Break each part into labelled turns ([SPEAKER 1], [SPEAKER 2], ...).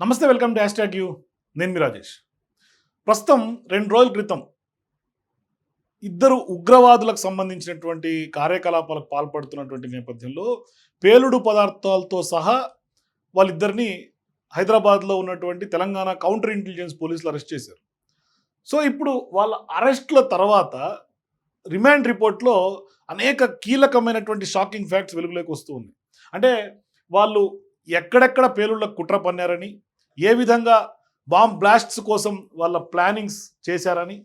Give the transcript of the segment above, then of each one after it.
[SPEAKER 1] నమస్తే welcome to hash you. నేను మీ రాజేష్. ప్రస్తుతం రెండు రోజుల క్రితం ఇద్దరు ఉగ్రవాదులకు సంబంధించినటువంటి కార్యకలాపాలకు పాల్పడుతున్నటువంటి నేపథ్యంలో పేలుడు పదార్థాలతో సహా వాళ్ళిద్దరిని హైదరాబాద్లో ఉన్నటువంటి తెలంగాణ కౌంటర్ ఇంటెలిజెన్స్ పోలీసులు అరెస్ట్ చేశారు. సో ఇప్పుడు వాళ్ళ అరెస్ట్ల తర్వాత రిమాండ్ రిపోర్ట్లో అనేక కీలకమైనటువంటి షాకింగ్ ఫ్యాక్ట్స్ వెలుగులోకి వస్తూ ఉంది అంటే వాళ్ళు ఎక్కడెక్కడ పేలుళ్ళకు కుట్ర పన్నారని ఏ విధంగా బాంబ్ బ్లాస్ట్స్ కోసం వాళ్ళ ప్లానింగ్స్ చేశారని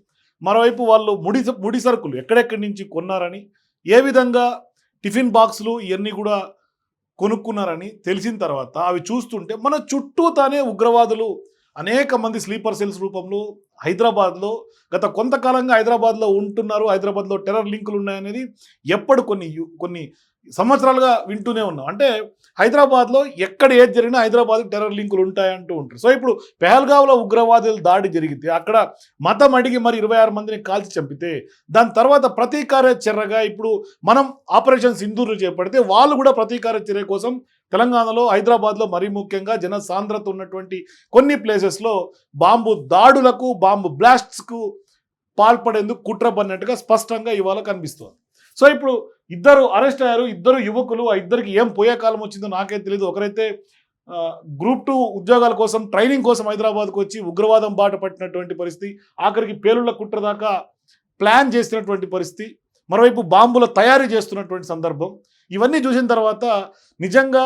[SPEAKER 1] మరోవైపు వాళ్ళు ముడి ముడి సరుకులు ఎక్కడెక్కడి నుంచి కొన్నారని ఏ విధంగా టిఫిన్ బాక్సులు ఇవన్నీ కూడా కొనుక్కున్నారని తెలిసిన తర్వాత అవి చూస్తుంటే మన చుట్టూ తానే ఉగ్రవాదులు అనేక మంది స్లీపర్ సెల్స్ రూపంలో హైదరాబాద్లో గత కొంతకాలంగా హైదరాబాద్లో ఉంటున్నారు హైదరాబాద్లో టెర్రర్ లింకులు ఉన్నాయనేది ఎప్పుడు కొన్ని యు- కొన్ని సంవత్సరాలుగా వింటూనే ఉన్నాం. అంటే హైదరాబాద్లో ఎక్కడ ఏది జరిగినా హైదరాబాద్ టెర్రర్ లింకులు ఉంటాయంటూ ఉంటారు. సో ఇప్పుడు పెహల్గావ్లో ఉగ్రవాదులు దాడి జరిగితే అక్కడ మతం అడిగి మరి ఇరవై ఆరు మందిని కాల్చి చంపితే దాని తర్వాత ప్రతీకార చర్యగా ఇప్పుడు మనం ఆపరేషన్ సింధూరు చేపడితే వాళ్ళు కూడా ప్రతీకార చర్య కోసం తెలంగాణలో హైదరాబాద్లో మరీ ముఖ్యంగా జన సాంద్రత ఉన్నటువంటి కొన్ని ప్లేసెస్లో బాంబు దాడులకు బాంబు బ్లాస్ట్స్కు పాల్పడేందుకు కుట్ర పడినట్టుగా స్పష్టంగా ఇవాళ కనిపిస్తోంది. సో ఇప్పుడు ఇద్దరు అరెస్ట్ అయ్యారు ఇద్దరు యువకులు ఆ ఇద్దరికి ఏం పోయే కాలం వచ్చిందో నాకే తెలియదు ఒకరైతే గ్రూప్ టూ ఉద్యోగాల కోసం ట్రైనింగ్ కోసం హైదరాబాద్కు వచ్చి ఉగ్రవాదం బాట పట్టినటువంటి పరిస్థితి ఆఖరికి పేలుళ్ళ కుట్ర దాకా ప్లాన్ చేసినటువంటి పరిస్థితి మరోవైపు బాంబుల తయారీ చేస్తున్నటువంటి సందర్భం. ఇవన్నీ చూసిన తర్వాత నిజంగా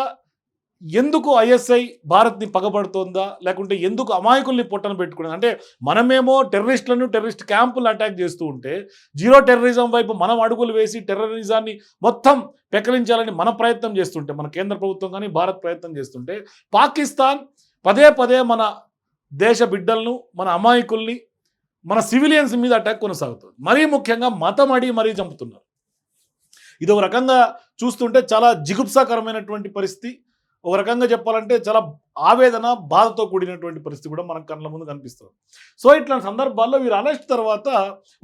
[SPEAKER 1] ఎందుకు ఐఎస్ఐ భారత్ని పగబడుతోందా? లేకుంటే ఎందుకు అమాయకుల్ని పొట్టన పెట్టుకున్నది? అంటే మనమేమో టెర్రరిస్టులను టెర్రరిస్ట్ క్యాంపులు అటాక్ చేస్తూ ఉంటే జీరో టెర్రరిజం వైపు మనం అడుగులు వేసి టెర్రరిజాన్ని మొత్తం పెకలించాలని మన ప్రయత్నం చేస్తుంటే మన కేంద్ర ప్రభుత్వం కానీ భారత్ ప్రయత్నం చేస్తుంటే పాకిస్తాన్ పదే పదే మన దేశ బిడ్డలను మన అమాయకుల్ని మన సివిలియన్స్ మీద అటాక్ కొనసాగుతుంది. మరీ ముఖ్యంగా మతం అడిగి మరీ చంపుతున్నారు. ఇది ఒక రకంగా చూస్తుంటే చాలా జిగుప్సాకరమైనటువంటి పరిస్థితి. ఒక రకంగా చెప్పాలంటే చాలా ఆవేదన బాధతో కూడినటువంటి పరిస్థితి కూడా మనకు కళ్ళ ముందు కనిపిస్తుంది. సో ఇట్లాంటి సందర్భాల్లో వీరు అరెస్ట్ తర్వాత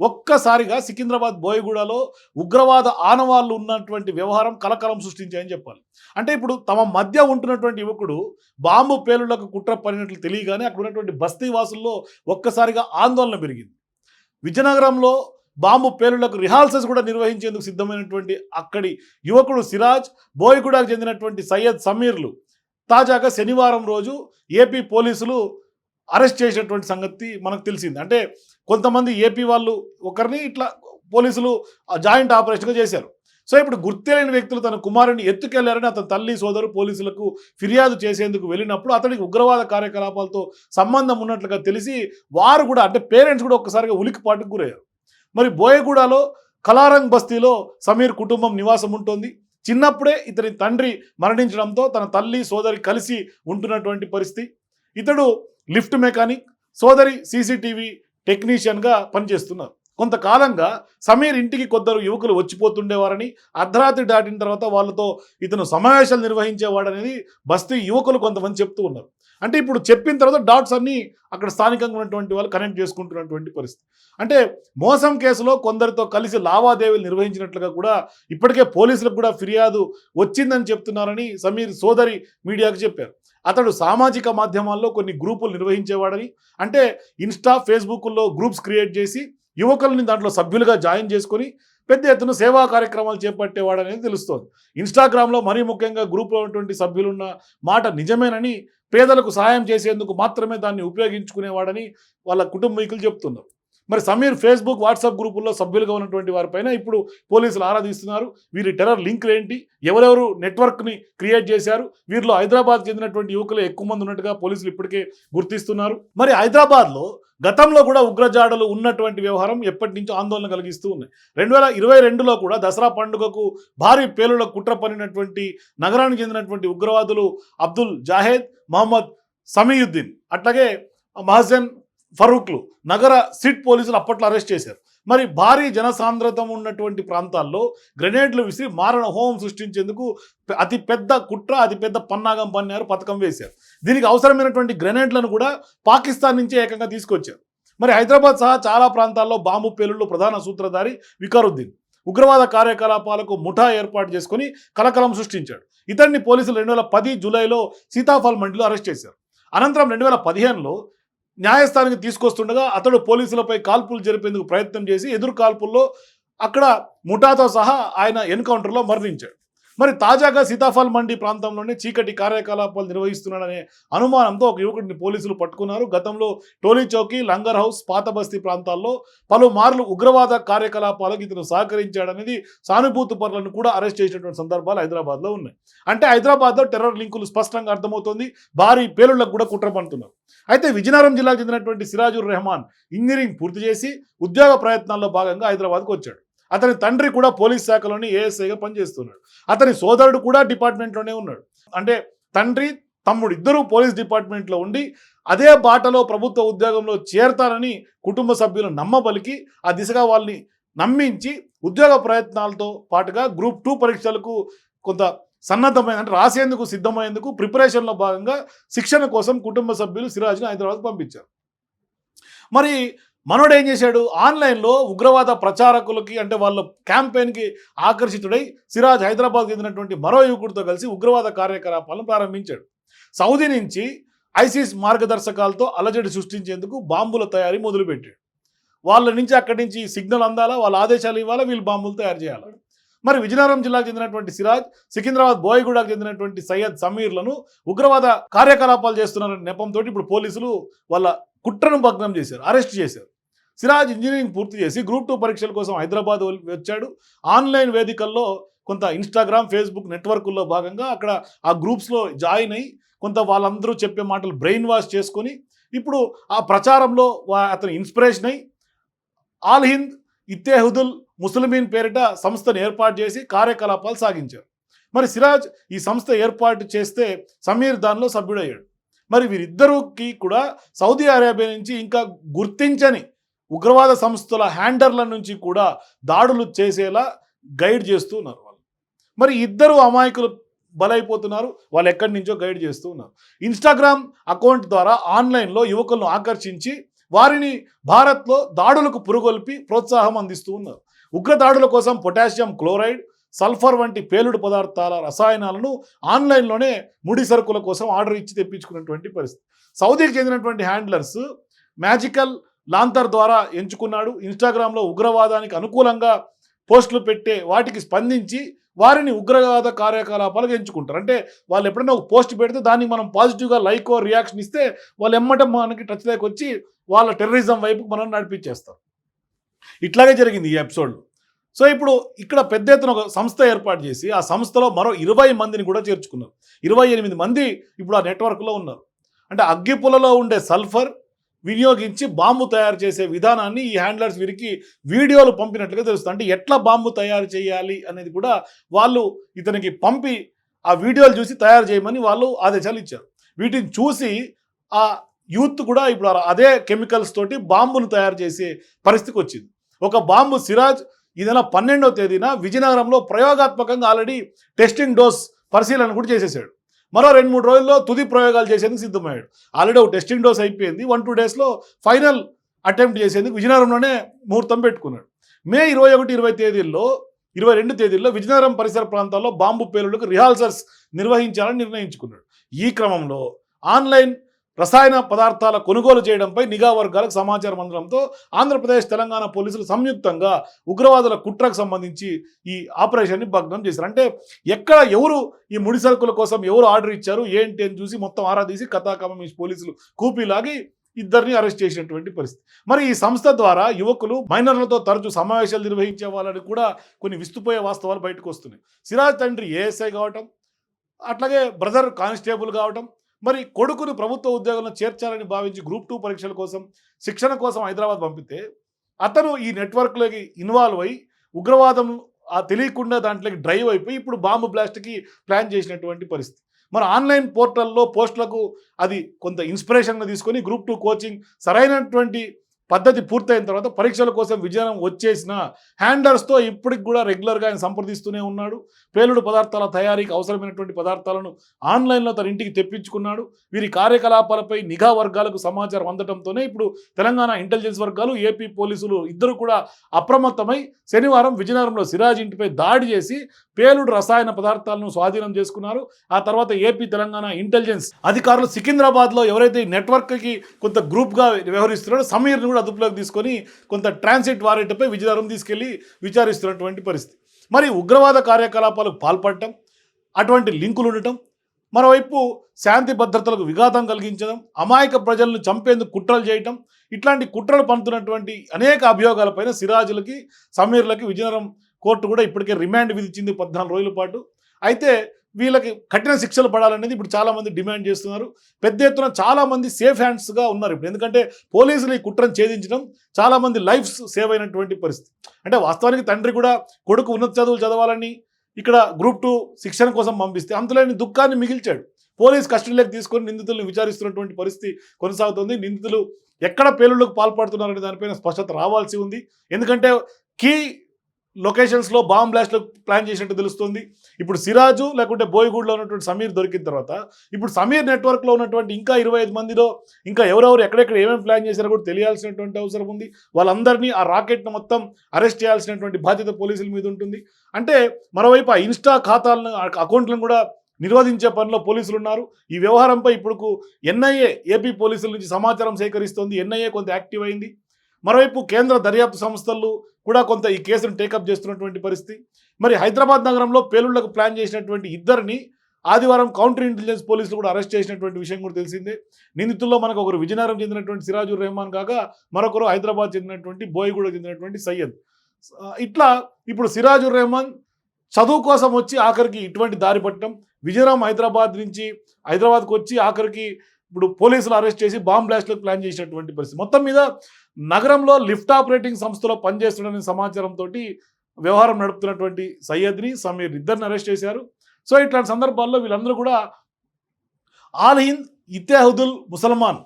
[SPEAKER 1] ఒక్కసారిగా సికింద్రాబాద్ బోయగూడలో ఉగ్రవాద ఆనవాళ్ళు ఉన్నటువంటి వ్యవహారం కలకలం సృష్టించాయని చెప్పాలి. అంటే ఇప్పుడు తమ మధ్య ఉంటున్నటువంటి యువకుడు బాంబు పేలుళ్ళకు కుట్ర పడినట్లు తెలియగానే అక్కడ ఉన్నటువంటి బస్తీవాసుల్లో ఒక్కసారిగా ఆందోళన పెరిగింది. విజయనగరంలో బాంబు పేలుళ్ళకు రిహార్సల్స్ కూడా నిర్వహించేందుకు సిద్ధమైనటువంటి అక్కడి యువకుడు సిరాజ్ బోయగూడకు చెందినటువంటి సయ్యద్ సమీర్లు. తాజాగా శనివారం రోజు ఏపీ పోలీసులు అరెస్ట్ చేసినటువంటి సంగతి మనకు తెలిసింది. అంటే కొంతమంది ఏపీ వాళ్ళు ఒకరిని ఇట్లా పోలీసులు జాయింట్ ఆపరేషన్గా చేశారు. సో ఇప్పుడు గుర్తులేని వ్యక్తులు తన కుమారుని ఎత్తుకెళ్ళారని అతని తల్లి సోదరు పోలీసులకు ఫిర్యాదు చేసేందుకు వెళ్ళినప్పుడు అతనికి ఉగ్రవాద కార్యకలాపాలతో సంబంధం ఉన్నట్లుగా తెలిసి వారు కూడా అంటే పేరెంట్స్ కూడా ఒక్కసారిగా ఉలికిపాటుకు గురయ్యారు. మరి బోయగూడలో కలారంగ్ బస్తీలో సమీర్ కుటుంబం నివాసం ఉంటుంది. చిన్నప్పుడే ఇతని తండ్రి మరణించడంతో తన తల్లి సోదరి కలిసి ఉంటున్నటువంటి పరిస్థితి. ఇతడు లిఫ్ట్ మెకానిక్ సోదరి సీసీటీవీ టెక్నీషియన్గా పనిచేస్తున్నారు. కొంతకాలంగా సమీర్ ఇంటికి కొందరు యువకులు వచ్చిపోతుండేవారని అర్ధరాత్రి దాటిన తర్వాత వాళ్ళతో ఇతను సమావేశాలు నిర్వహించేవాడనేది బస్తీ యువకులు కొంతమంది చెప్తూ ఉన్నారు. అంటే ఇప్పుడు చెప్పిన తర్వాత డాట్స్ అన్ని అక్కడ స్థానికంగా ఉన్నటువంటి వాళ్ళు కనెక్ట్ చేసుకుంటున్నటువంటి పరిస్థితి. అంటే మోసం కేసులో కొందరితో కలిసి లావాదేవీలు నిర్వహించినట్లుగా కూడా ఇప్పటికే పోలీసులకు కూడా ఫిర్యాదు వచ్చిందని చెప్తున్నారని సమీర్ సోదరి మీడియాకు చెప్పారు. అతడు సామాజిక మాధ్యమాల్లో కొన్ని గ్రూపులు నిర్వహించేవాడని అంటే ఇన్స్టా ఫేస్బుక్లో గ్రూప్స్ క్రియేట్ చేసి యువకుల్ని దాంట్లో సభ్యులుగా జాయిన్ చేసుకొని పెద్ద ఎత్తున సేవా కార్యక్రమాలు చేపట్టేవాడనేది తెలుస్తోంది. ఇన్స్టాగ్రామ్లో మరీ ముఖ్యంగా గ్రూప్లో ఉన్నటువంటి సభ్యులున్న మాట నిజమేనని పేదలకు సహాయం చేసేందుకు మాత్రమే దాన్ని ఉపయోగించుకునేవాడని వాళ్ళ కుటుంబీకులు చెప్తున్నారు. మరి సమీర్ ఫేస్బుక్ వాట్సాప్ గ్రూపుల్లో సభ్యులుగా ఉన్నటువంటి వారిపైన ఇప్పుడు పోలీసులు ఆరాధిస్తున్నారు. వీరి టెర్రర్ లింక్లు ఏంటి? ఎవరెవరు నెట్వర్క్ని క్రియేట్ చేశారు? వీరిలో హైదరాబాద్ చెందినటువంటి యువకులు ఎక్కువ మంది ఉన్నట్టుగా పోలీసులు ఇప్పటికే గుర్తిస్తున్నారు. మరి హైదరాబాద్లో గతంలో కూడా ఉగ్రజాడలు ఉన్నటువంటి వ్యవహారం ఎప్పటి నుంచో ఆందోళన కలిగిస్తూ ఉన్నాయి. రెండు వేల ఇరవై రెండులో కూడా దసరా పండుగకు భారీ పేలుల కుట్ర పనినటువంటి నగరానికి చెందినటువంటి ఉగ్రవాదులు అబ్దుల్ జాహేద్ మహమ్మద్ సమీయుద్దీన్ అట్లాగే మహజన్ ఫరూక్లు నగర సిట్ పోలీసులు అప్పట్లో అరెస్ట్ చేశారు. మరి భారీ జనసాంద్రతం ఉన్నటువంటి ప్రాంతాల్లో గ్రెనేడ్లు విసిరి మారణ హోమం సృష్టించేందుకు అతి పెద్ద కుట్ర అతి పెద్ద పన్నాగం పన్నారు పథకం వేశారు. దీనికి అవసరమైనటువంటి గ్రెనేడ్లను కూడా పాకిస్తాన్ నుంచే ఏకంగా తీసుకొచ్చారు. మరి హైదరాబాద్ సహా చాలా ప్రాంతాల్లో బాంబు పేలుళ్ళు ప్రధాన సూత్రధారి వికారుద్దీన్ ఉగ్రవాద కార్యకలాపాలకు ముఠా ఏర్పాటు చేసుకొని కలకలం సృష్టించాడు. ఇతన్ని పోలీసులు రెండు వేల పది జూలైలో సీతాఫల్ మండిలో అరెస్ట్ చేశారు. అనంతరం రెండు వేల పదిహేనులో న్యాయస్థానానికి తీసుకొస్తుండగా అతడు పోలీసులపై కాల్పులు జరిపేందుకు ప్రయత్నం చేసి ఎదురు కాల్పుల్లో అక్కడ ముఠాతో సహా ఆయన ఎన్కౌంటర్లో మరణించాడు. మరి తాజాగా సీతాఫల్ మండి ప్రాంతంలోనే చీకటి కార్యకలాపాలు నిర్వహిస్తున్నాడనే అనుమానంతో ఒక యువకుడిని పోలీసులు పట్టుకున్నారు. గతంలో టోలీ చౌకీ లంగర్ హౌస్ పాతబస్తీ ప్రాంతాల్లో పలుమార్లు ఉగ్రవాద కార్యకలాపాలకు ఇతను సహకరించాడనేది సానుభూతి పరులను కూడా అరెస్ట్ చేసినటువంటి సందర్భాలు హైదరాబాద్లో ఉన్నాయి. అంటే హైదరాబాద్లో టెర్రర్ లింకులు స్పష్టంగా అర్థమవుతోంది. భారీ పేలుళ్ళకు కూడా కుట్ర పడుతున్నారు అయితే విజయనగరం జిల్లాకు చెందినటువంటి సిరాజుర్ రెహమాన్ ఇంజనీరింగ్ పూర్తి చేసి ఉద్యోగ ప్రయత్నాల్లో భాగంగా హైదరాబాద్కు వచ్చాడు. అతని తండ్రి కూడా పోలీస్ శాఖలోని ఏఎస్ఐగా పనిచేస్తున్నాడు. అతని సోదరుడు కూడా డిపార్ట్మెంట్లోనే ఉన్నాడు. అంటే తండ్రి తమ్ముడు ఇద్దరూ పోలీస్ డిపార్ట్మెంట్లో ఉండి అదే బాటలో ప్రభుత్వ ఉద్యోగంలో చేరతారని కుటుంబ సభ్యులు నమ్మబలికి ఆ దిశగా వాళ్ళని నమ్మించి ఉద్యోగ ప్రయత్నాలతో పాటుగా గ్రూప్ టూ పరీక్షలకు కొంత సన్నద్ధమైన అంటే రాసేందుకు సిద్ధమయ్యేందుకు ప్రిపరేషన్లో భాగంగా శిక్షణ కోసం కుటుంబ సభ్యులు సిరాజ్ని హైదరాబాద్ పంపించారు. మరి మనోడు ఏం చేశాడు ఆన్లైన్లో ఉగ్రవాద ప్రచారకులకి అంటే వాళ్ళ క్యాంపెయిన్కి ఆకర్షితుడై సిరాజ్ హైదరాబాద్ చెందినటువంటి మరో యువకుడితో కలిసి ఉగ్రవాద కార్యకలాపాలను ప్రారంభించాడు. సౌదీ నుంచి ఐసిస్ మార్గదర్శకాలతో అలజడి సృష్టించేందుకు బాంబుల తయారీ మొదలుపెట్టాడు. వాళ్ళ నుంచి అక్కడి నుంచి సిగ్నల్ అందాలా? వాళ్ళ ఆదేశాలు ఇవ్వాలా? వీళ్ళు బాంబులు తయారు చేయాలి? మరి విజయనగరం జిల్లాకు చెందినటువంటి సిరాజ్ సికింద్రాబాద్ బోయగూడకు చెందినటువంటి సయ్యద్ సమీర్లను ఉగ్రవాద కార్యకలాపాలు చేస్తున్నారనే నెపంతో ఇప్పుడు పోలీసులు వాళ్ళ కుట్రను భగ్నం చేశారు అరెస్ట్ చేశారు. సిరాజ్ ఇంజనీరింగ్ పూర్తి చేసి గ్రూప్ టూ పరీక్షల కోసం హైదరాబాద్ వచ్చాడు. ఆన్లైన్ వేదికల్లో కొంత ఇన్స్టాగ్రామ్ ఫేస్బుక్ నెట్వర్క్లో భాగంగా అక్కడ ఆ గ్రూప్స్లో జాయిన్ అయ్యి కొంత వాళ్ళందరూ చెప్పే మాటలు బ్రెయిన్ వాష్ చేసుకొని ఇప్పుడు ఆ ప్రచారంలో అతను ఇన్స్పిరేషన్ అయ్యి ఆల్ హింద్ ఇత్తేహుదుల్ ముస్లిమీన్ పేరిట సంస్థను ఏర్పాటు చేసి కార్యకలాపాలు సాగించారు. మరి సిరాజ్ ఈ సంస్థ ఏర్పాటు చేస్తే సమీర్ దానిలో సభ్యుడయ్యాడు. మరి వీరిద్దరికి కూడా సౌదీ అరేబియా నుంచి ఇంకా గుర్తించని ఉగ్రవాద సంస్థల హ్యాండర్ల నుంచి కూడా దాడులు చేసేలా గైడ్ చేస్తూ ఉన్నారు వాళ్ళు. మరి ఇద్దరు అమాయకులు బలైపోతున్నారు వాళ్ళు ఎక్కడి నుంచో గైడ్ చేస్తూ ఉన్నారు. ఇన్స్టాగ్రామ్ అకౌంట్ ద్వారా ఆన్లైన్లో యువకులను ఆకర్షించి వారిని భారత్లో దాడులకు పురుగొల్పి ప్రోత్సాహం అందిస్తూ ఉన్నారు. ఉగ్ర దాడుల కోసం పొటాషియం క్లోరైడ్ సల్ఫర్ వంటి పేలుడు పదార్థాల రసాయనాలను ఆన్లైన్లోనే ముడి సరుకుల కోసం ఆర్డర్ ఇచ్చి తెప్పించుకున్నటువంటి పరిస్థితి. సౌదీకి చెందినటువంటి హ్యాండ్లర్స్ మ్యాజికల్ లాంతర్ ద్వారా ఎంచుకున్నాడు. ఇన్స్టాగ్రామ్లో ఉగ్రవాదానికి అనుకూలంగా పోస్టులు పెట్టే వాటికి స్పందించి వారిని ఉగ్రవాద కార్యకలాపాలకు ఎంచుకుంటారు. అంటే వాళ్ళు ఎప్పుడైనా ఒక పోస్ట్ పెడితే దానికి మనం పాజిటివ్గా లైక్ రియాక్షన్ ఇస్తే వాళ్ళు ఎమ్మట మనకి టచ్ దగ్గర వచ్చి వాళ్ళ టెర్రరిజం వైపు మనం నడిపించేస్తారు. ఇట్లాగే జరిగింది ఈ ఎపిసోడ్లో సో ఇప్పుడు ఇక్కడ పెద్ద ఎత్తున ఒక సంస్థ ఏర్పాటు చేసి ఆ సంస్థలో మరో ఇరవై మందిని కూడా చేర్చుకున్నారు. ఇరవై ఎనిమిది మంది ఇప్పుడు ఆ నెట్వర్క్లో ఉన్నారు. అంటే అగ్గిపులలో ఉండే సల్ఫర్ వినియోగించి బాంబు తయారు చేసే విధానాన్ని ఈ హ్యాండ్లర్స్ వీరికి వీడియోలు పంపినట్లుగా తెలుస్తుంది. అంటే ఎట్లా బాంబు తయారు చేయాలి అనేది కూడా వాళ్ళు ఇతనికి పంపి ఆ వీడియోలు చూసి తయారు చేయమని వాళ్ళు ఆదేశాలు ఇచ్చారు. వీటిని చూసి ఆ యూత్ కూడా ఇప్పుడు అదే కెమికల్స్ తోటి బాంబును తయారు చేసే పరిస్థితికి వచ్చింది. ఒక బాంబు సిరాజ్ ఈ నెల పన్నెండవ తేదీన విజయనగరంలో ప్రయోగాత్మకంగా ఆల్రెడీ టెస్టింగ్ డోస్ పరిశీలన కూడా చేసేసాడు. మరో రెండు మూడు రోజుల్లో తుది ప్రయోగాలు చేసేందుకు సిద్ధమయ్యాడు. ఆల్రెడీ ఒక టెస్టింగ్ డోస్ అయిపోయింది. వన్ టూ డేస్లో ఫైనల్ అటెంప్ట్ చేసేందుకు విజయనగరంలోనే ముహూర్తం పెట్టుకున్నాడు. మే ఇరవై ఒకటి ఇరవై తేదీల్లో ఇరవై రెండు తేదీల్లో విజయనగరం పరిసర ప్రాంతాల్లో బాంబు పేలుడుకు రిహార్సల్స్ నిర్వహించాలని నిర్ణయించుకున్నాడు. ఈ క్రమంలో ఆన్లైన్ రసాయన పదార్థాల కొనుగోలు చేయడంపై నిఘా వర్గాలకు సమాచారం అందడంతో ఆంధ్రప్రదేశ్ తెలంగాణ పోలీసులు సంయుక్తంగా ఉగ్రవాదుల కుట్రకు సంబంధించి ఈ ఆపరేషన్ని భగ్నం చేశారు. అంటే ఎక్కడ ఎవరు ఈ ముడి సరుకుల కోసం ఎవరు ఆర్డర్ ఇచ్చారు ఏంటి అని చూసి మొత్తం ఆరా తీసి కథాకమం పోలీసులు కూపీలాగి ఇద్దరిని అరెస్ట్ చేసినటువంటి పరిస్థితి. మరి ఈ సంస్థ ద్వారా యువకులు మైనర్లతో తరచూ సమావేశాలు నిర్వహించే వాళ్ళని కూడా కొన్ని విస్తుపోయే వాస్తవాలు బయటకు వస్తున్నాయి. సిరాజ్ తండ్రి ఏఎస్ఐ కావటం అట్లాగే బ్రదర్ కానిస్టేబుల్ కావటం మరి కొడుకును ప్రభుత్వ ఉద్యోగంలో చేర్చాలని భావించి గ్రూప్ టూ పరీక్షల కోసం శిక్షణ కోసం హైదరాబాద్ పంపితే అతను ఈ నెట్వర్క్లోకి ఇన్వాల్వ్ అయ్యి ఉగ్రవాదం తెలియకుండా దాంట్లోకి డ్రైవ్ అయిపోయి ఇప్పుడు బాంబు బ్లాస్ట్కి ప్లాన్ చేసినటువంటి పరిస్థితి. మరి ఆన్లైన్ పోర్టల్లో పోస్టులకు అది కొంత ఇన్స్పిరేషన్గా తీసుకొని గ్రూప్ టూ కోచింగ్ సరైనటువంటి పద్ధతి పూర్తయిన తర్వాత పరీక్షల కోసం విజయనగరం వచ్చేసిన హ్యాండర్స్తో ఇప్పటికి కూడా రెగ్యులర్గా ఆయన సంప్రదిస్తూనే ఉన్నాడు. పేలుడు పదార్థాల తయారీకి అవసరమైనటువంటి పదార్థాలను ఆన్లైన్లో తన ఇంటికి తెప్పించుకున్నాడు. వీరి కార్యకలాపాలపై నిఘా వర్గాలకు సమాచారం అందడంతోనే ఇప్పుడు తెలంగాణ ఇంటెలిజెన్స్ వర్గాలు ఏపీ పోలీసులు ఇద్దరు కూడా అప్రమత్తమై శనివారం విజయనగరంలో సిరాజ్ ఇంటిపై దాడి చేసి పేలుడు రసాయన పదార్థాలను స్వాధీనం చేసుకున్నారు. ఆ తర్వాత ఏపీ తెలంగాణ ఇంటెలిజెన్స్ అధికారులు సికింద్రాబాద్లో ఎవరైతే నెట్వర్క్కి కొంత గ్రూప్గా వ్యవహరిస్తున్నారో సమీర్ను కూడా అదుపులోకి తీసుకొని కొంత ట్రాన్సిట్ వారెంట్పై విజయనగరం తీసుకెళ్ళి విచారిస్తున్నటువంటి పరిస్థితి. మరి ఉగ్రవాద కార్యకలాపాలకు పాల్పడటం అటువంటి లింకులు ఉండటం మరోవైపు శాంతి భద్రతలకు విఘాతం కలిగించడం అమాయక ప్రజలను చంపేందుకు కుట్రలు చేయటం ఇట్లాంటి కుట్రలు పంపుతున్నటువంటి అనేక అభియోగాలపైన సిరాజులకి సమీర్లకి విజయనగరం కోర్టు కూడా ఇప్పటికే రిమాండ్ విధించింది పద్నాలుగు రోజుల పాటు. అయితే వీళ్ళకి కఠిన శిక్షలు పడాలనేది ఇప్పుడు చాలామంది డిమాండ్ చేస్తున్నారు. పెద్ద ఎత్తున చాలామంది సేఫ్ హ్యాండ్స్గా ఉన్నారు ఇప్పుడు. ఎందుకంటే పోలీసులు ఈ కుట్రను ఛేదించడం చాలామంది లైఫ్స్ సేవ్ అయినటువంటి పరిస్థితి. అంటే వాస్తవానికి తండ్రి కూడా కొడుకు ఉన్నత చదువులు చదవాలని ఇక్కడ గ్రూప్ టూ శిక్షణ కోసం పంపిస్తే అంతలేని దుఃఖాన్ని మిగిల్చాడు. పోలీస్ కస్టడీలోకి తీసుకొని నిందితులను విచారిస్తున్నటువంటి పరిస్థితి కొనసాగుతుంది. నిందితులు ఎక్కడ పేలుళ్ళకు పాల్పడుతున్నారనే దానిపైన స్పష్టత రావాల్సి ఉంది. ఎందుకంటే కీ లొకేషన్స్లో బాంబ్ బ్లాస్ట్లు ప్లాన్ చేసినట్టు తెలుస్తుంది. ఇప్పుడు సిరాజు లేకుంటే బోయగూడలో ఉన్నటువంటి సమీర్ దొరికిన తర్వాత ఇప్పుడు సమీర్ నెట్వర్క్లో ఉన్నటువంటి ఇంకా ఇరవై ఐదు మందిలో ఇంకా ఎవరెవరు ఎక్కడెక్కడ ఏమేమి ప్లాన్ చేశారో కూడా తెలియాల్సినటువంటి అవసరం ఉంది. వాళ్ళందరినీ ఆ రాకెట్ను మొత్తం అరెస్ట్ చేయాల్సినటువంటి బాధ్యత పోలీసుల మీద ఉంటుంది. అంటే మరోవైపు ఆ ఇన్స్టా ఖాతాలను ఆ అకౌంట్లను కూడా నిరోధించే పనిలో పోలీసులు ఉన్నారు. ఈ వ్యవహారంపై ఇప్పుడు ఎన్ఐఏ ఏపీ పోలీసుల నుంచి సమాచారం సేకరిస్తోంది. ఎన్ఐఏ కొంత యాక్టివ్ అయింది. మరోవైపు కేంద్ర దర్యాప్తు సంస్థలు కూడా కొంత ఈ కేసును టేకప్ చేస్తున్నటువంటి పరిస్థితి. మరి హైదరాబాద్ నగరంలో పేలుళ్ళకు ప్లాన్ చేసినటువంటి ఇద్దరిని ఆదివారం కౌంటర్ ఇంటెలిజెన్స్ పోలీసులు కూడా అరెస్ట్ చేసినటువంటి విషయం కూడా తెలిసిందే. నిందితుల్లో మనకు ఒకరు విజయనగరం చెందినటువంటి సిరాజుర్ రెహమాన్ కాగా మరొకరు హైదరాబాద్ చెందినటువంటి బోయగూడ చెందినటువంటి సయ్యద్. ఇట్లా ఇప్పుడు సిరాజుర్ రెహమాన్ చదువు కోసం వచ్చి ఆఖరికి ఇటువంటి దారి పట్టడం విజయనగరం హైదరాబాద్ నుంచి హైదరాబాద్కు వచ్చి ఆఖరికి ఇప్పుడు పోలీసులు అరెస్ట్ చేసి బాంబ్ బ్లాస్ట్లకు ప్లాన్ చేసినటువంటి పరిస్థితి. మొత్తం మీద నగరంలో లిఫ్ట్ ఆపరేటింగ్ సంస్థలో పనిచేస్తున్న సమాచారంతో వ్యవహారం నడుపుతున్నటువంటి సయ్యద్ని సమీర్ ఇద్దరిని అరెస్ట్ చేశారు. సో ఇట్లాంటి సందర్భాల్లో వీళ్ళందరూ కూడా ఆల్ హింద్ ఇత్యాహుదుల్ ముసల్మాన్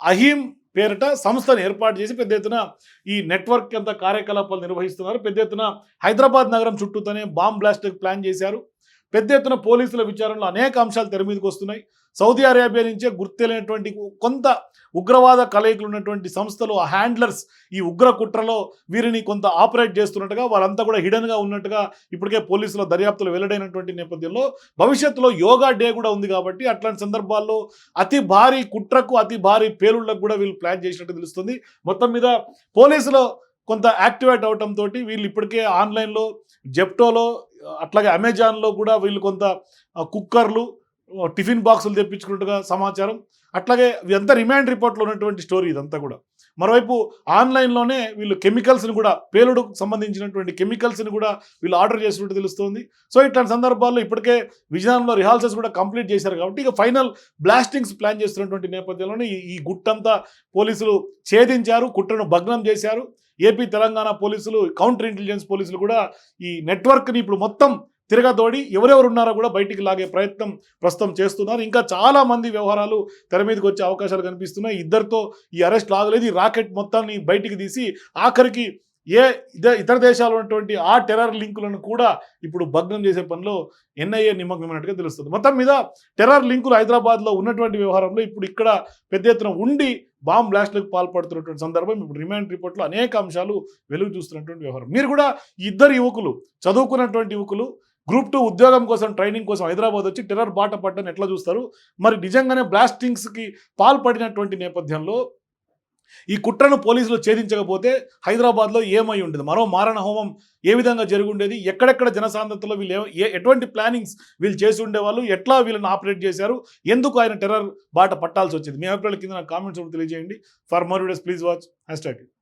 [SPEAKER 1] అహీం పేరిట సంస్థను ఏర్పాటు చేసి పెద్ద ఎత్తున ఈ నెట్వర్క్ అంత కార్యకలాపాలు నిర్వహిస్తున్నారు. పెద్ద ఎత్తున హైదరాబాద్ నగరం చుట్టూతోనే బాంబ్ బ్లాస్ట్ ప్లాన్ చేశారు. పెద్ద ఎత్తున పోలీసుల విచారణలో అనేక అంశాలు తెర మీదకి వస్తున్నాయి. సౌదీ అరేబియా నుంచే గుర్తెలైనటువంటి కొంత ఉగ్రవాద కలయికలు ఉన్నటువంటి సంస్థలు ఆ హ్యాండ్లర్స్ ఈ ఉగ్ర కుట్రలో వీరిని కొంత ఆపరేట్ చేస్తున్నట్టుగా వారంతా కూడా హిడన్గా ఉన్నట్టుగా ఇప్పటికే పోలీసుల దర్యాప్తులు వెల్లడైనటువంటి నేపథ్యంలో భవిష్యత్తులో యోగా డే కూడా ఉంది కాబట్టి అట్లాంటి సందర్భాల్లో అతి భారీ కుట్రకు అతి భారీ పేలుళ్ళకు కూడా వీళ్ళు ప్లాన్ చేసినట్టు తెలుస్తుంది. మొత్తం మీద పోలీసులు కొంత యాక్టివేట్ అవటంతో వీళ్ళు ఇప్పటికే ఆన్లైన్లో జెప్టోలో అట్లాగే అమెజాన్లో కూడా వీళ్ళు కొంత కుక్కర్లు టిఫిన్ బాక్సులు తెప్పించుకున్నట్టుగా సమాచారం. అట్లాగే ఇదంతా రిమాండ్ రిపోర్ట్లో ఉన్నటువంటి స్టోరీ ఇదంతా కూడా. మరోవైపు ఆన్లైన్లోనే వీళ్ళు కెమికల్స్ని కూడా పేలుడుకు సంబంధించినటువంటి కెమికల్స్ని కూడా వీళ్ళు ఆర్డర్ చేసినట్టు తెలుస్తుంది. సో ఇట్లాంటి సందర్భాల్లో ఇప్పటికే విజయనగరంలో రిహార్సల్స్ కూడా కంప్లీట్ చేశారు కాబట్టి ఇక ఫైనల్ బ్లాస్టింగ్స్ ప్లాన్ చేస్తున్నటువంటి నేపథ్యంలోనే ఈ ఈ గుట్టంతా పోలీసులు ఛేదించారు కుట్రను భగ్నం చేశారు. ఏపీ తెలంగాణ పోలీసులు కౌంటర్ ఇంటెలిజెన్స్ పోలీసులు కూడా ఈ నెట్వర్క్ని ఇప్పుడు మొత్తం తిరగదోడి ఎవరెవరు ఉన్నారో కూడా బయటికి లాగే ప్రయత్నం ప్రస్తుతం చేస్తున్నారు. ఇంకా చాలా మంది వ్యవహారాలు తెర మీదకి వచ్చే అవకాశాలు కనిపిస్తున్నాయి. ఇద్దరితో ఈ అరెస్ట్ లాగలేదు. ఈ రాకెట్ మొత్తాన్ని బయటికి తీసి ఆఖరికి ఏ ఇతర దేశాలు ఉన్నటువంటి ఆ టెర్రర్ లింకులను కూడా ఇప్పుడు భగ్నం చేసే పనిలో ఎన్ఐఏ నిమగ్నమైనట్టుగా తెలుస్తుంది. మొత్తం మీద టెర్రర్ లింకులు హైదరాబాద్లో ఉన్నటువంటి వ్యవహారంలో ఇప్పుడు ఇక్కడ పెద్ద ఎత్తున ఉండి బాంబ్ బ్లాస్ట్లకు పాల్పడుతున్నటువంటి సందర్భం ఇప్పుడు రిమాండ్ రిపోర్ట్లో అనేక అంశాలు వెలుగు చూస్తున్నటువంటి వ్యవహారం. మీరు కూడా ఇద్దరు యువకులు చదువుకున్నటువంటి యువకులు గ్రూప్ టూ ఉద్యోగం కోసం ట్రైనింగ్ కోసం హైదరాబాద్ వచ్చి టెర్రర్ బాట పడ్డని ఎట్లా చూస్తారు? మరి నిజంగానే బ్లాస్టింగ్స్కి పాల్పడినటువంటి నేపథ్యంలో ఈ కుట్రను పోలీసులు ఛేదించకపోతే హైదరాబాద్లో ఏమై ఉండేది? మరో మారణ హోమం ఏ విధంగా జరిగి ఉండేది ఎక్కడెక్కడ జనసాంద్రతలో వీళ్ళు ఏ- ఏ ఎటువంటి ప్లానింగ్స్ వీళ్ళు చేసి ఉండేవాళ్ళు? ఎట్లా వీళ్ళని ఆపరేట్ చేశారు? ఎందుకు ఆయన టెర్రర్ బాట పట్టాల్సి వచ్చింది? మీ అభిప్రాయాల కింద నాకు కామెంట్స్ తెలియజేయండి. For more videos please watch hashtag